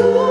я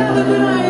Hallelujah.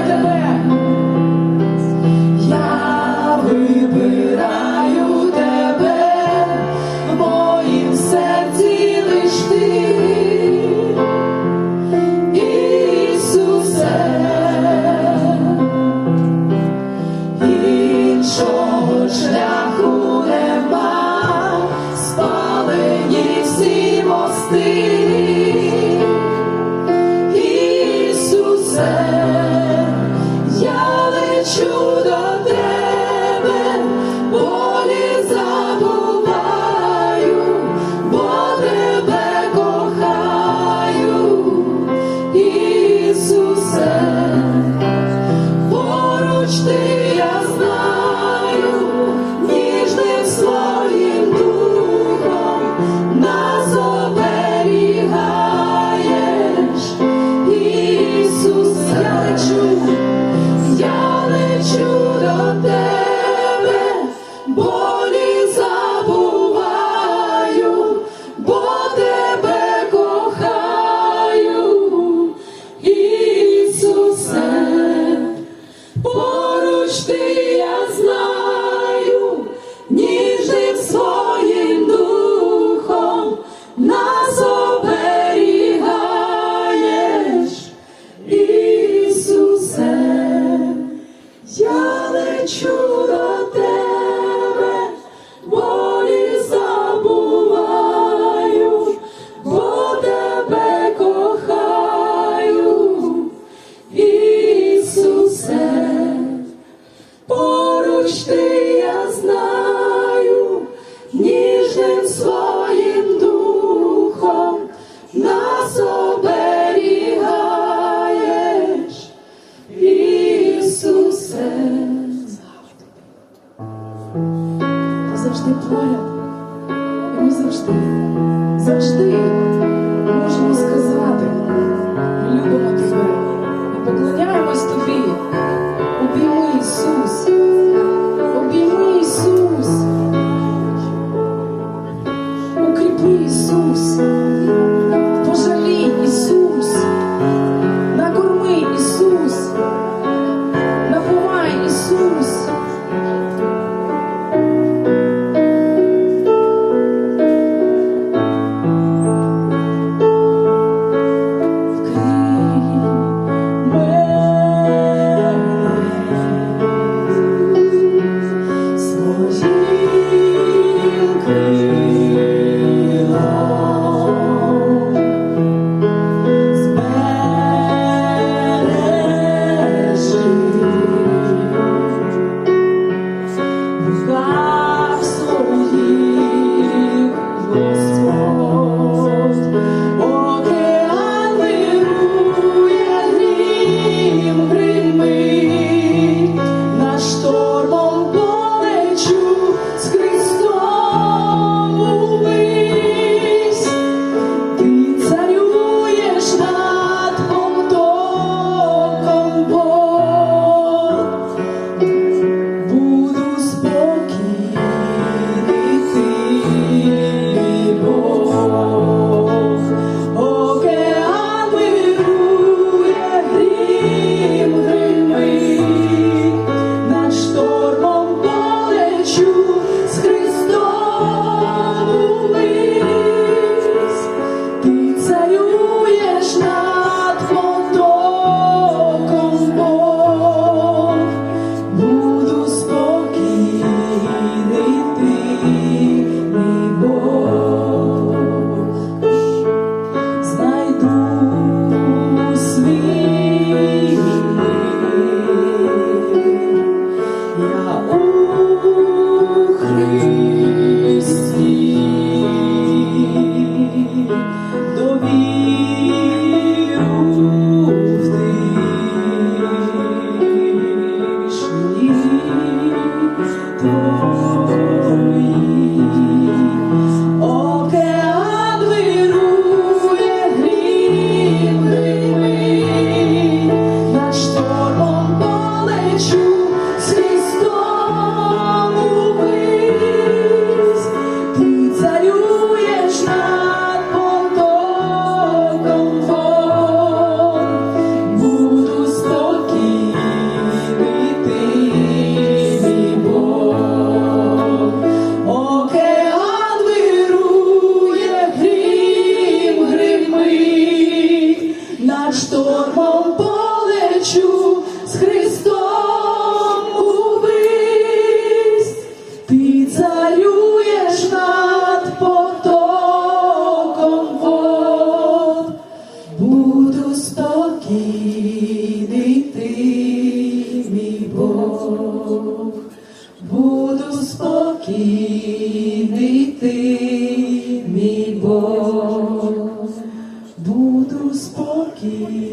Мій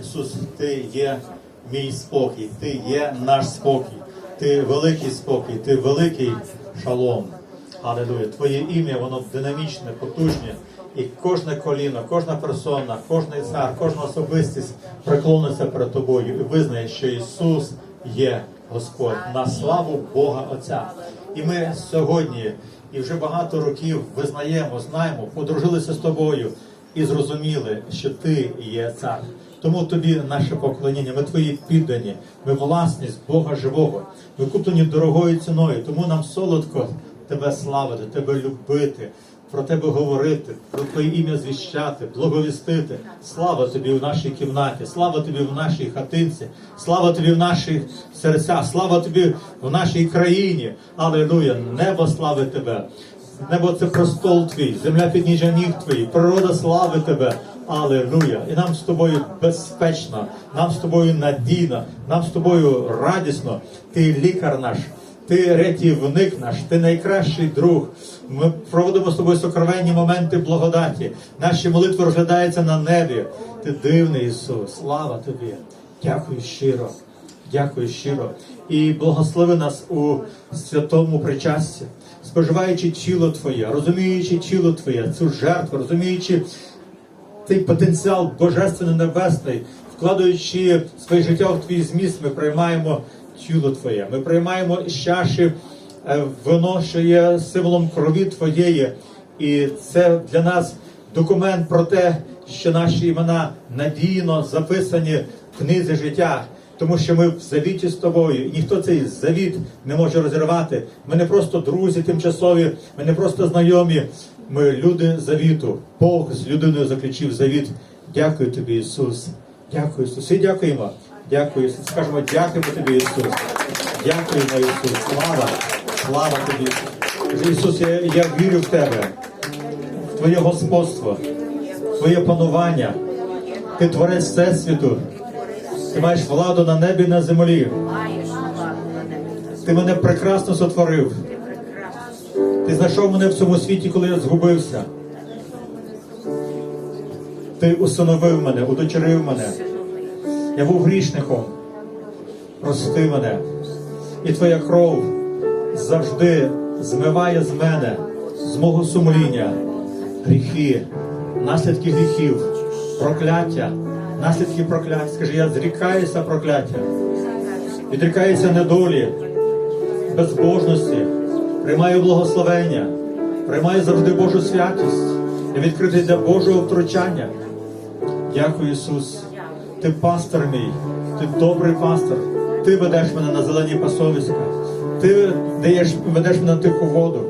Ісус, Ти є мій спокій, Ти є наш спокій, Ти великий спокій, Ти великий шалом. Алілуя. Твоє ім'я, воно динамічне, потужне, і кожне коліно, кожна персона, кожний цар, кожна особистість преклониться перед тобою і визнає, що Ісус є Господь на славу Бога Отця. І ми сьогодні і вже багато років визнаємо, знаємо, подружилися з тобою і зрозуміли, що ти є цар. Тому тобі наше поклоніння, ми твої піддані, ми власність Бога живого, ми куплені дорогою ціною. Тому нам солодко тебе славити, тебе любити, про тебе говорити, про твоє ім'я звіщати, благовістити. Слава тобі в нашій кімнаті, слава тобі в нашій хатинці, слава тобі в наших серцях, слава тобі в нашій країні. Алілуя! Небо славить тебе. Небо це престол твій, земля підніжжя ніг твої, природа слави тебе. Аллилуйя! І нам з тобою безпечно, нам з тобою надійно, нам з тобою радісно. Ти лікар наш, ти рятівник наш, ти найкращий друг. Ми проводимо з тобою сокровенні моменти благодаті. Наші молитви розглядаються на небі. Ти дивний Ісус, слава тобі. Дякую щиро. Дякую щиро. І благослови нас у святому причасті, споживаючи тіло Твоє, розуміючи тіло Твоє, цю жертву, розуміючи цей потенціал божественний небесний, вкладаючи своє життя в твій зміст, ми приймаємо тіло Твоє. Ми приймаємо з чаші е, вино, що є символом крові Твоєї. І це для нас документ про те, що наші імена надійно записані в книзі життя. Тому що ми в завіті з тобою, ніхто цей завіт не може розірвати. Ми не просто друзі тимчасові, ми не просто знайомі. Ми люди завіту. Бог з людиною заключив завіт. Дякую тобі, Ісус. Дякую, Ісус. І дякуємо. Дякую, Ісус. Скажемо, дякуємо тобі, Ісус. Дякуємо, Ісус. Слава, слава тобі. Ісус. Я, я вірю в тебе, в Твоє господство, в Твоє панування. Ти творець Всесвіту. Ти маєш владу на небі і на землі. Ти мене прекрасно сотворив. Ти. Знайшов мене в цьому світі, коли я згубився. Ти усиновив мене, удочерив мене. Я був грішником. Прости мене. І твоя кров завжди змиває з мене, з мого сумління, гріхи, наслідки гріхів, прокляття, наслідки прокляття. Скажи, я зрікаюся прокляття, відрікаюся недолі, безбожності, приймаю благословення, приймаю завжди Божу святість. Я відкритий для Божого втручання. Дякую, Ісус. Ти пастор мій, ти добрий пастор. Ти ведеш мене на зелені пасовиська. Ти даєш, ведеш мене на тиху воду.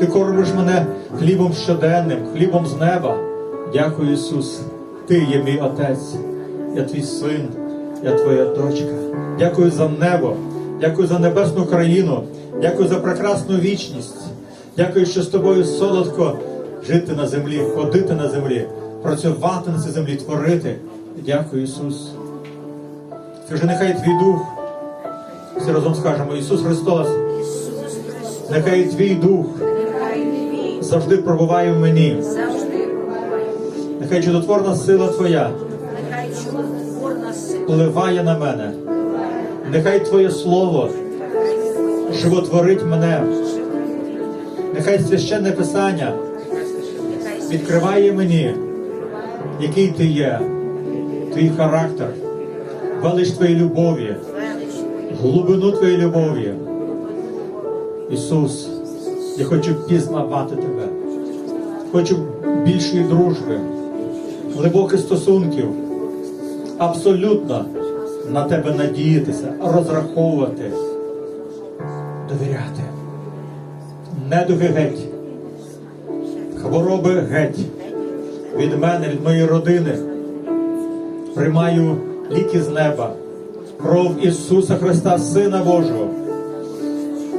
Ти кормиш мене хлібом щоденним, хлібом з неба. Дякую, Ісус. Ти є мій Отець, я твій син, я твоя дочка. Дякую за небо, дякую за небесну країну, дякую за прекрасну вічність. Дякую, що з тобою солодко жити на землі, ходити на землі, працювати на цій землі, творити. Дякую, Ісус. Скажи, нехай твій дух. Всі разом скажемо, Ісус Христос, нехай твій дух завжди пробуває в мені. Нехай чудотворна сила Твоя впливає на мене. Нехай Твоє Слово животворить мене. Нехай священне Писання відкриває мені, який ти є, твій характер, велич твоєї любові, глибину твоєї любові. Ісус, я хочу пізнавати тебе, хочу більшої дружби, глибоких стосунків, абсолютно на тебе надіятися, розраховувати, довіряти. Недуги геть, хвороби геть від мене, від моєї родини. Приймаю ліки з неба, кров Ісуса Христа, Сина Божого.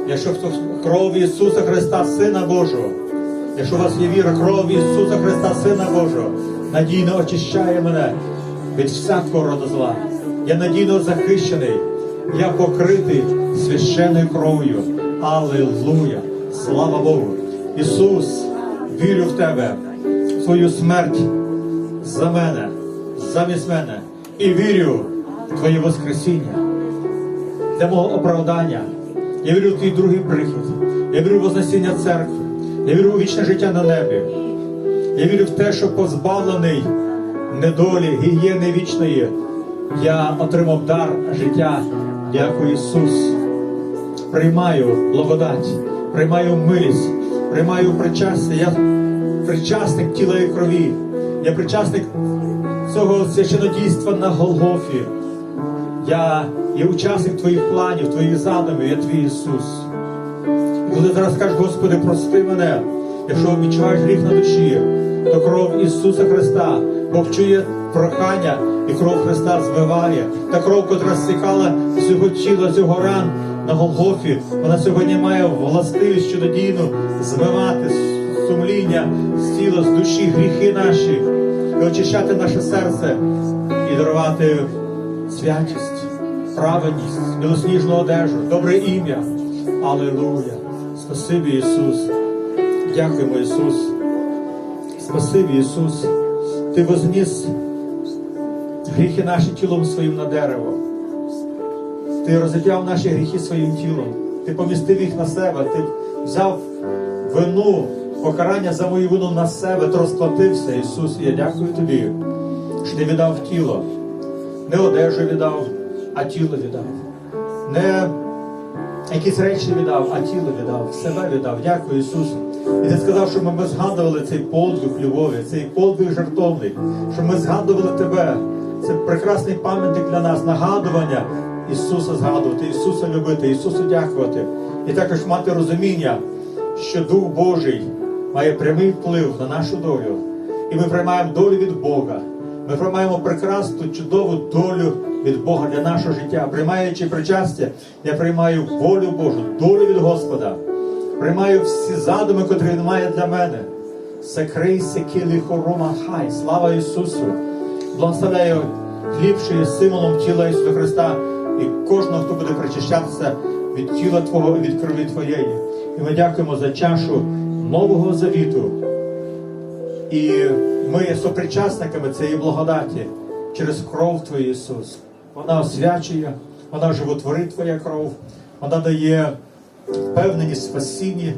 Якщо хто кров Ісуса Христа, Сина Божого, якщо у вас є віра, кров Ісуса Христа, Сина Божого, надійно очищає мене від всякого роду зла. Я надійно захищений, я покритий священною кров'ю. Аллилуйя! Слава Богу! Ісус, вірю в Тебе, в Твою смерть за мене, замість мене, і вірю в Твоє Воскресіння для мого оправдання. Я вірю в твій другий прихід. Я вірю в Вознесіння церкви. Я вірю у вічне життя на небі. Я вірю в те, що позбавлений недолі, гігієни вічної, я отримав дар життя. Дякую, Ісус. Приймаю благодать, приймаю милість, приймаю причастя. Я причасник тіла і крові. Я причасник цього священодійства на Голгофі. Я є учасник твоїх планів, твоїх задумів, я твій Ісус. І коли зараз кажеш, Господи, прости мене, якщо відчуваєш гріх на душі, то кров Ісуса Христа, Бог чує прохання, і кров Христа змиває. Та кров, котра стікала з тіла, з його ран на Голгофі, вона сьогодні має властивість чудодійну змивати сумління, з тіла, з душі гріхи наші, і очищати наше серце і дарувати святість, праведність, білосніжну одежу, добре ім'я. Аллилуйя! Спасибі Ісус. Дякуємо, Ісус. Спасибі Ісус. Ти возніс гріхи наші тілом своїм на дерево. Ти розіп'яв наші гріхи своїм тілом. Ти помістив їх на себе, ти взяв вину, покарання за мою вину на себе, ти розплатився, Ісус. Я дякую тобі, що ти віддав тіло. Не одежу віддав, а тіло віддав. Не якісь речі віддав, а тіло віддав, себе віддав. Дякую, Ісусу. І ти сказав, щоб ми згадували цей подвиг любові, цей подвиг жертовний, щоб ми згадували тебе. Це прекрасний пам'ятник для нас, нагадування Ісуса згадувати, Ісуса любити, Ісусу дякувати. І також мати розуміння, що Дух Божий має прямий вплив на нашу долю. І ми приймаємо долю від Бога. Ми приймаємо прекрасну, чудову долю від Бога для нашого життя. Приймаючи причастя, я приймаю волю Божу, долю від Господа. Приймаю всі задуми, котрі Він має для мене. Секрийся кілі хорома хай. Слава Ісусу! Благословляю хліб, символом тіла Ісуса Христа, і кожного, хто буде причащатися від тіла Твого і від крові Твоєї. І ми дякуємо за чашу нового завіту. І ми сопричасниками цієї благодаті через кров Твою, Ісус. Вона освячує, вона животворить Твоя кров, вона дає впевненість в спасінні,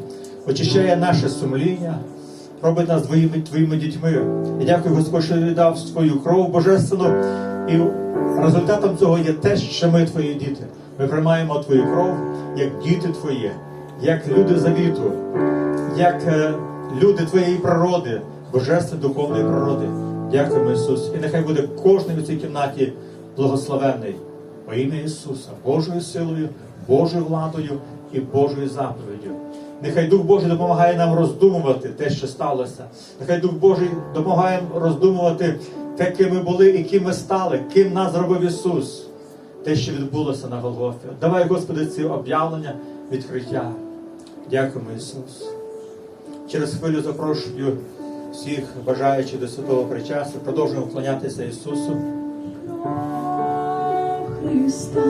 очищає наше сумління, робить нас твоїми, твоїми дітьми. І дякую, Господь, що віддав свою кров божественну. І результатом цього є те, що ми твої діти. Ми приймаємо твою кров як діти твої, як люди завіту, як е, люди твоєї природи, божественної духовної природи. Дякуємо, Ісус. І нехай буде кожен у цій кімнаті благословенний во ім'я Ісуса, Божою силою, Божою владою і Божою заповіддю. Нехай Дух Божий допомагає нам роздумувати те, що сталося. Нехай Дух Божий допомагає роздумувати те, ким ми були і ким ми стали, ким нас зробив Ісус. Те, що відбулося на Голгофі. Давай, Господи, ці об'явлення, відкриття. Дякуємо, Ісус. Через хвилю запрошую всіх бажаючих до святого причастя. Продовжуємо вклонятися Ісусу. Христа,